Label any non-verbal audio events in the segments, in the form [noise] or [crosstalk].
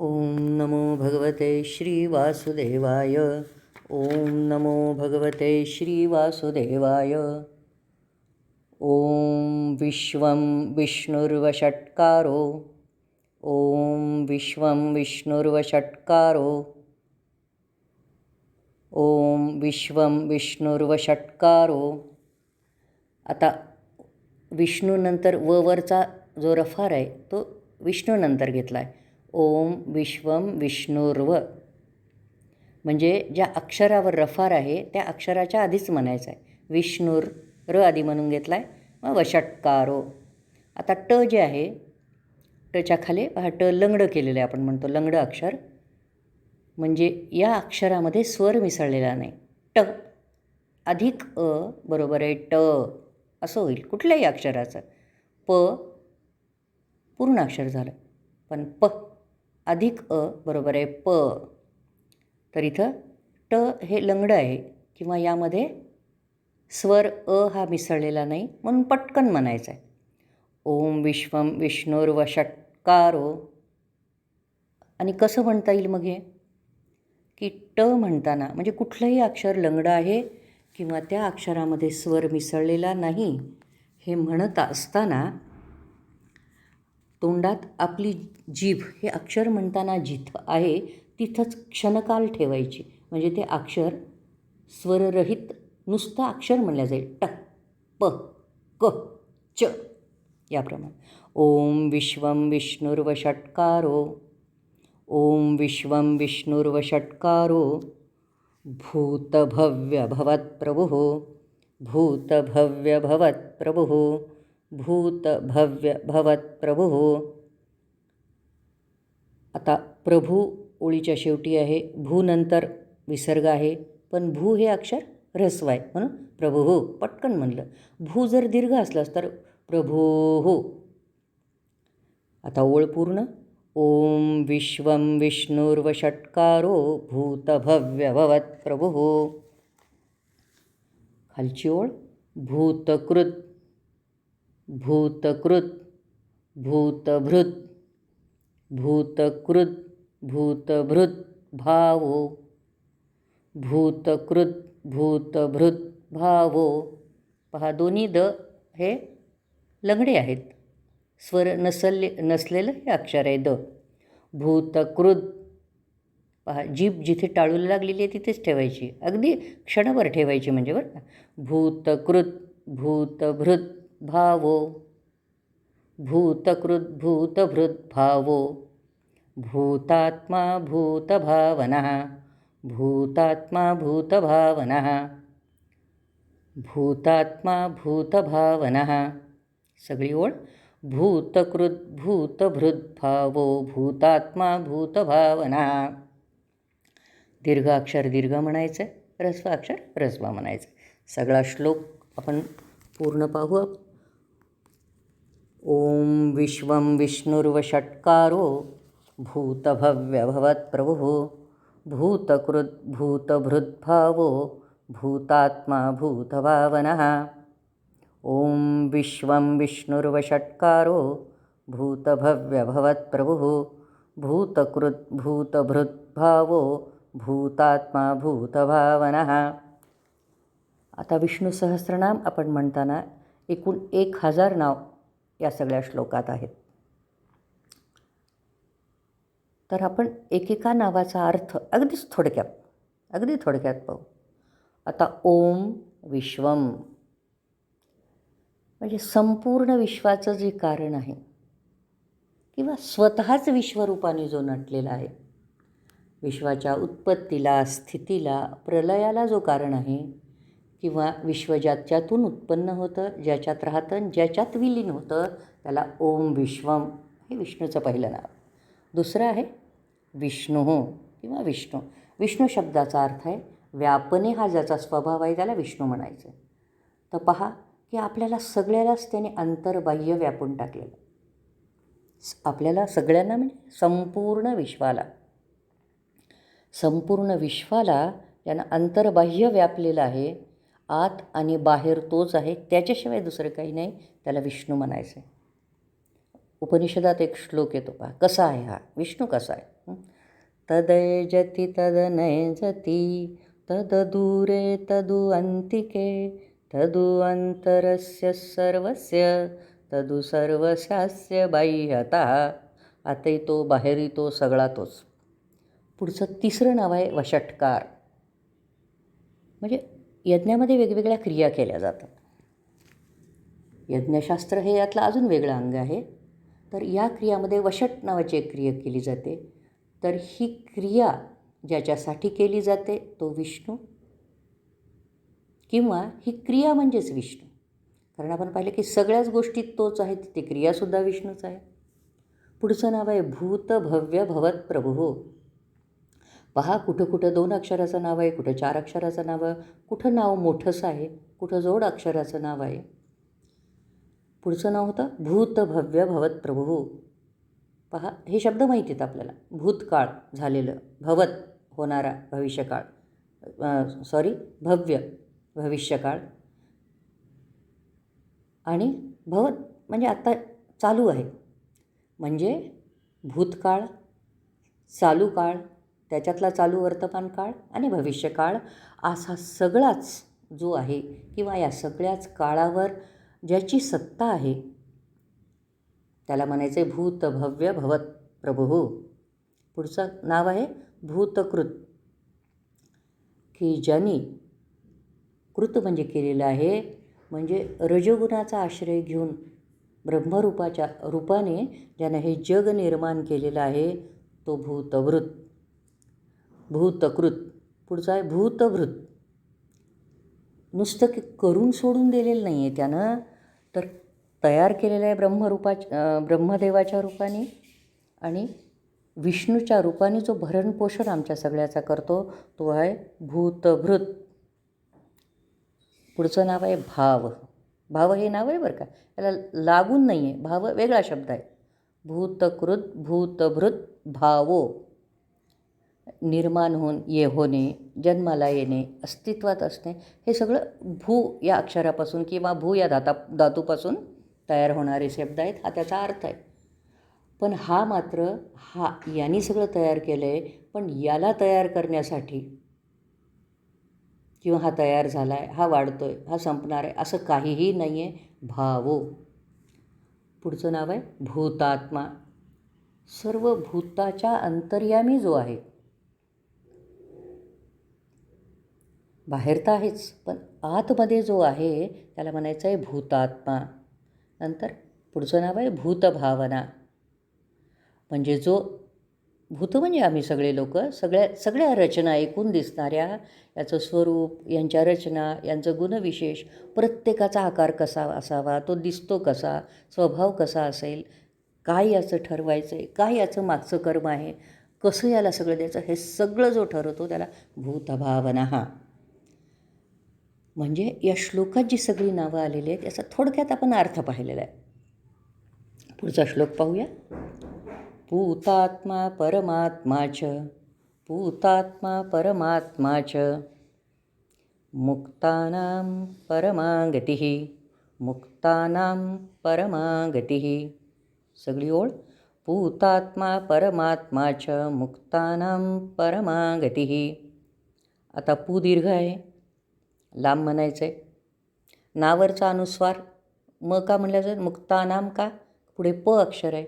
ओम नमो भगवते श्री वासुदेवाय। ओम नमो भगवते श्री वासुदेवाय। ॐ विश्वं विष्णुर्वषट्कारो। ॐ विश्वं विष्णुर्वषट्कारो। ॐ विश्वं विष्णुर्वषट्कारो। आता विष्णूनंतर व वरचा जो रफार आहे तो विष्णूनंतर घेतला आहे. ओम विश्वम विष्णुर्व. म्हणजे ज्या अक्षरावर रफार आहे त्या अक्षराच्या आधीच म्हणायचं आहे. विष्णुर र आधी म्हणून घेतला आहे मग वषटकारो. आता ट जे आहे टच्या खाली हा ट लंगडं केलेलं आहे आपण म्हणतो लंगडं अक्षर. म्हणजे या अक्षरामध्ये स्वर मिसळलेला नाही. ट. अधिक अ बरोबर आहे ट. असं होईल कुठल्याही अक्षराचं. प. पूर्ण अक्षर झालं. पण प. अधिक अ बरोबर आहे प. तर इथं ट हे लंगडं आहे किंवा यामध्ये स्वर अ हा मिसळलेला नाही म्हणून पटकन म्हणायचं आहे. ओम विश्वम विष्णुर्वषट्कारो. आणि कसं म्हणता येईल मग हे? की ट म्हणताना म्हणजे कुठलंही अक्षर लंगडं आहे किंवा त्या अक्षरामध्ये स्वर मिसळलेला नाही हे म्हणत असताना तोंडात आपली जीभ हे अक्षर म्हणताना जिथं आहे तिथंच क्षणकाल ठेवायची. म्हणजे ते अक्षर स्वररहित नुसतं अक्षर म्हणलं जाईल. ट प क च याप्रमाणे. ओम विश्वम विष्णुर्वषट्कारो. ओम विश्वं विष्णुर्वषट्कारो. भूतभव्यभवत्प्रभुः भूतभव्यभवत्प्रभुः भूत भव्य भवत प्रभू. आता प्रभू ओळीच्या शेवटी आहे. भूनंतर विसर्ग आहे. पण भू हे अक्षर ऱ्हस्व आहे म्हणून प्रभू पटकन म्हणलं. भू जर दीर्घ असलास तर प्रभू. हो आता ओळ पूर्ण. ओम विश्वं विष्णुर्वषट्कारो भूतभव्यभवत् प्रभुः. खालची ओळ. भूतकृत. भूतकृत भूतभृत भूतकृत भूतभृत भावो। भूतकृत भूतभृत भावो। पहा दोन्ही द हे लंगडे आहेत. स्वर नसले नसलेलं हे अक्षर आहे द. भूतकृत पहा जीभ जिथे टाळूला लागलेली आहे तिथेच ठेवायची. अगदी क्षणभर ठेवायची म्हणजे बरं का. भूतकृत भूतभृत भावो। भूतकृद्भूतभृद्भावो। भूतात्मा भूतभावनः। भूतात्मा भूतभावनः। भूतात्मा भूतभावनः। सगळी ओळ भूतकृद्भूतभृद्भावो। भूतात्मा भूतभावना। दीर्घाक्षर दीर्घ म्हणायचं आहे ह्रस्व म्हणायचं सगळा श्लोक आपण पूर्ण पाहू ओम विश्वं विष्णुर्वषट्कारो भूतभव्यभवत् प्रभुः भूतकृत भूतात्मा भूतभावनः। ॐ विश्वं विष्णुर्वषट्कारो भूतभव्यभवत् प्रभुः भूतकृत भूतात्मा भूतभावनः। आता विष्णू सहस्रनाम आपण म्हणताना एकूण एक हजार नाव या सगळ्या श्लोकात आहेत. तर आपण एकेका नावाचा अर्थ अगदीच थोडक्यात अगदी थोडक्यात पाहू. आता ओम विश्वम. म्हणजे संपूर्ण विश्वाचं जे कारण आहे किंवा स्वतःच विश्वरूपाने जो नटलेला आहे विश्वाच्या उत्पत्तीला स्थितीला प्रलयाला जो कारण आहे किंवा विश्व ज्याच्यातून उत्पन्न होतं ज्याच्यात राहतं ज्याच्यात विलीन होतं त्याला ओम विश्वम हे विष्णूचं पहिलं नाव. दुसरं आहे विष्णू किंवा विष्णू. विष्णू शब्दाचा अर्थ आहे व्यापने हा ज्याचा स्वभाव आहे त्याला विष्णू म्हणायचं. तर पहा की आपल्याला सगळ्यालाच त्याने अंतर्बाह्य व्यापून टाकलेलं. आपल्याला सगळ्यांना म्हणजे संपूर्ण विश्वाला. संपूर्ण विश्वाला त्यानं अंतर्बाह्य व्यापलेलं आहे आत आणि बाहेर तोच आहे त्याच्याशिवाय दुसरं काही नाही त्याला विष्णू म्हणायचं आहे उपनिषदात एक श्लोक येतो पहा कसा आहे हा? विष्णू कसा आहे? तदय हं? तदयजति तदनयजति तददूरे तदु अंतिके तदु अंतरस्य सर्वस्य तदु सर्वस्यास्य बाह्यता आतही तो बाहेरही तो सगळा तोच. पुढचं तिसरं नाव आहे वषटकार. म्हणजे यज्ञामध्ये वेगवेगळ्या क्रिया केल्या जातात. यज्ञशास्त्र हे यातलं अजून वेगळं अंग आहे. तर या क्रियामध्ये वशट नावाची एक क्रिया केली जाते. तर ही क्रिया ज्याच्यासाठी केली जाते तो विष्णू किंवा ही क्रिया म्हणजेच विष्णू. कारण आपण पाहिलं की सगळ्याच गोष्टीत तोच आहे तिथे क्रियासुद्धा विष्णूच आहे. पुढचं नाव आहे भूत भव्य भवत प्रभू. पहा कुठं कुठं दोन अक्षराचं नाव आहे कुठं चार अक्षराचं नाव आहे कुठं नाव मोठंसं आहे कुठं जोड अक्षराचं नाव आहे. पुढचं नाव होतं भूत भव्य भवत प्रभू. पहा हे शब्द माहिती आहेत आपल्याला. भूतकाळ झालेलं भवत होणारा भविष्यकाळ. सॉरी भव्य भविष्यकाळ. आणि भवत म्हणजे आत्ता चालू आहे. म्हणजे भूतकाळ चालू काळ त्याच्यातला चालू वर्तमान काळ आणि भविष्यकाळ असा सगळाच जो आहे किंवा या सगळ्याच काळावर ज्याची सत्ता आहे त्याला म्हणायचं आहे भूत भव्य भवत प्रभू. पुढचं नाव आहे भूतकृत. की ज्यांनी कृत म्हणजे केलेलं आहे म्हणजे रजोगुणाचा आश्रय घेऊन ब्रह्मरूपाच्या रूपाने ज्यानं हे जग निर्माण केलेलं आहे तो भूतवृत. भूतकृत. पुढचा आहे भूतभृत. नुसतं की करून सोडून दिलेलं नाही आहे त्यानं. तर तयार केलेलं आहे ब्रह्मरूपाच्या ब्रह्मदेवाच्या रूपाने आणि विष्णूच्या रूपाने जो भरणपोषण आमच्या सगळ्याचा करतो तो आहे भूतभृत. पुढचं नाव आहे भाव. भाव हे नाव आहे बरं का? याला लागून नाही आहे भाव वेगळा शब्द आहे. भूतकृत भूतभृत भावो. निर्माण होऊन ये होणे जन्माला येणे अस्तित्वात असणे हे सगळं भू या अक्षरापासून किंवा भू या धाता धातूपासून तयार होणारे शब्द आहेत हा त्याचा अर्थ आहे. पण हा मात्र हा यांनी सगळं तयार केलं आहे पण याला तयार करण्यासाठी किंवा हा तयार झाला आहे हा वाढतो आहे हा संपणार आहे असं काहीही नाही आहे भावो. पुढचं नाव आहे भूतात्मा. सर्व भूताच्या अंतर्यामी जो आहे बाहेर तर आहेच पण आतमध्ये जो आहे त्याला म्हणायचं आहे भूतात्मा. नंतर पुढचं नाव आहे भूतभावना. म्हणजे जो भूत म्हणजे आम्ही सगळे लोक सगळ्या सगळ्या रचना एकूण दिसणाऱ्या याचं स्वरूप यांच्या रचना यांचं गुणविशेष प्रत्येकाचा आकार कसा असावा तो दिसतो कसा स्वभाव कसा असेल काय याचं ठरवायचं आहे काय याचं मागचं कर्म आहे कसं याला सगळं द्यायचं हे सगळं जो ठरवतो त्याला भूतभावना. हा म्हणजे या श्लोकात जी सगळी नावं आलेली आहेत याचा थोडक्यात आपण अर्थ पाहिलेला आहे. पुढचा श्लोक पाहूया. पूतात्मा परमात्मा च पूतात्मा परमात्मा च मुक्तानां परमा मुक्तानां परमा सगळी ओळ? पूतात्मा परमात्मा च मुक्तानां परमा गतिः आता पू दीर्घ आहे. लांब म्हणायचं आहे नावरचा अनुस्वार म का म्हणलं मुक्तानाम का? पुढे प अक्षर आहे.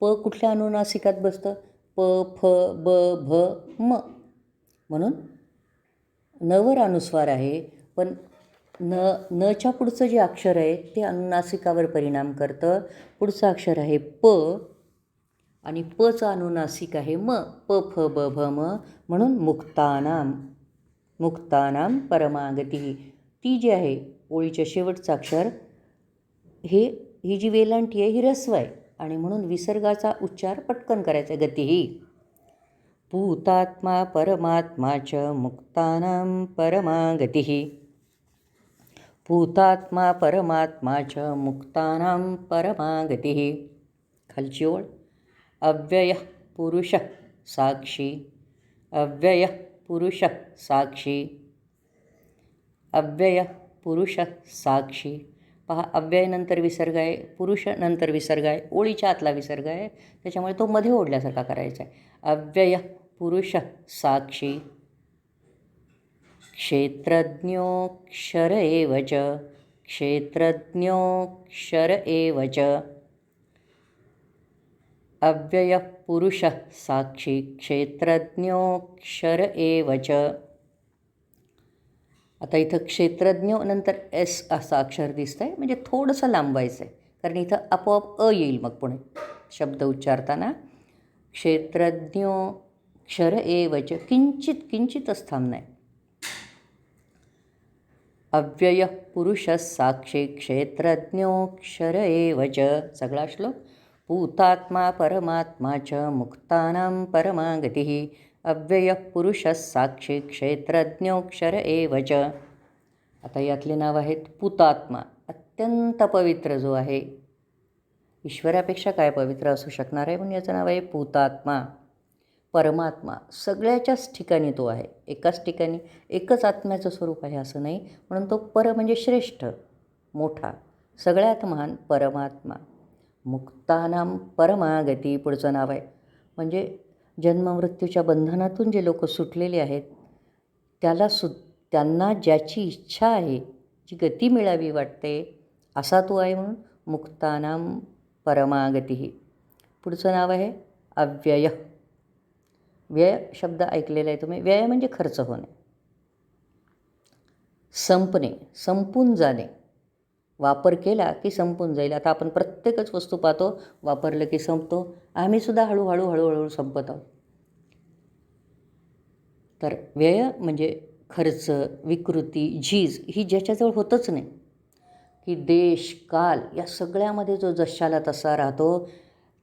प कुठल्या अनुनासिकात बसतं? प फ ब भ म. म्हणून नवर अनुस्वार आहे पण न नच्या पुढचं जे अक्षर आहे ते अनुनासिकावर परिणाम करतं. पुढचं अक्षर आहे प आणि पचं अनुनासिक आहे म. प फ ब भ म. म्हणून मुक्तानाम मुक्तानाम परमागती. ती जी आहे ओळीच्या शेवटचं अक्षर हे ही जी वेलांटी आहे ही रस्व आहे. आणि म्हणून विसर्गाचा उच्चार पटकन करायचा गती ही पूतात्मा परमात्मा च मुक्तानां परमागती. भूतात्मा परमात्मा च मुक्तानां परमागती. खालची ओळ. अव्यय पुरुष साक्षी. अव्यय पुरुष साक्षी। अव्यय पुरुष साक्षी। पहा अव्ययनंतर विसर्ग आहे पुरुष नंतर विसर्ग आहे ओळीच्या आतला विसर्ग आहे त्याच्यामुळे तो मध्ये ओढल्यासारखा करायचा आहे. अव्यय पुरुष साक्षी। क्षेत्रज्ञोक्षर एव च क्षेत्रज्ञोक्षर एव च। अव्ययः पुरुषः साक्षी क्षेत्रज्ञोक्षर एव च। आता इथं क्षेत्रज्ञ नंतर एस असं अक्षर दिसतं आहे म्हणजे थोडंसं लांबायचं आहे कारण इथं आपोआप अ येईल मग पुणे शब्द उच्चारताना क्षेत्रज्ञो क्षर एवच किंचित किंचितच थांबणं आहे अव्यय पुरुष साक्षी क्षेत्रज्ञोक्षर एवच सगळा श्लोक भूतात्मा परमात्मा च मुक्तानां परमागतिः अव्ययः पुरुषः पुरुष साक्षी क्षेत्रज्ञोक्षर एव च। आता यातले नाव आहेत पुतात्मा अत्यंत पवित्र जो आहे ईश्वरापेक्षा काय पवित्र असू शकणार आहे? म्हणून याचं नाव आहे पुतात्मा परमात्मा सगळ्याच्याच ठिकाणी तो आहे एकाच ठिकाणी एकच आत्म्याचं स्वरूप आहे असं नाही म्हणून तो पर म्हणजे श्रेष्ठ मोठा सगळ्यात महान परमात्मा। मुक्तानाम परमागती पुढचं नाव आहे. म्हणजे जन्ममृत्यूच्या बंधनातून जे लोक सुटलेले आहेत त्याला सु त्यांना ज्याची इच्छा आहे जी गती मिळावी वाटते असा तो आहे म्हणून मुक्तानाम परमागती. पुढचं नाव आहे अव्यय. व्यय शब्द ऐकलेला आहे तुम्ही. व्यय म्हणजे खर्च होणे. संपणे संपून जाणे. वापर केला की संपून जाईल. आता आपण प्रत्येकच वस्तू पाहतो वापरलं की संपतो. आम्हीसुद्धा हळूहळू हळूहळू संपत आहोत. तर व्यय म्हणजे खर्च विकृती झीज ही ज्याच्याजवळ होतच नाही. की देश काल या सगळ्यामध्ये जो जशाला तसा राहतो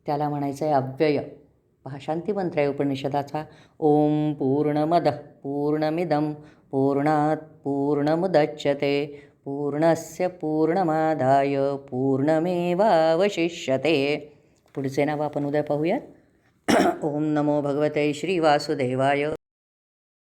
त्याला म्हणायचं आहे अव्यय. पहा आहे उपनिषदाचा. ओम पूर्णमद पूर्णमिदम पूर्णात पूर्णमुदच्यते. पूर्णस्य पूर्णमादाय पूर्णमेवावशिष्यते. पुढचे नाव आपण उद्या पाहूयात. [clears throat] ओम नमो भगवते श्री वासुदेवाय.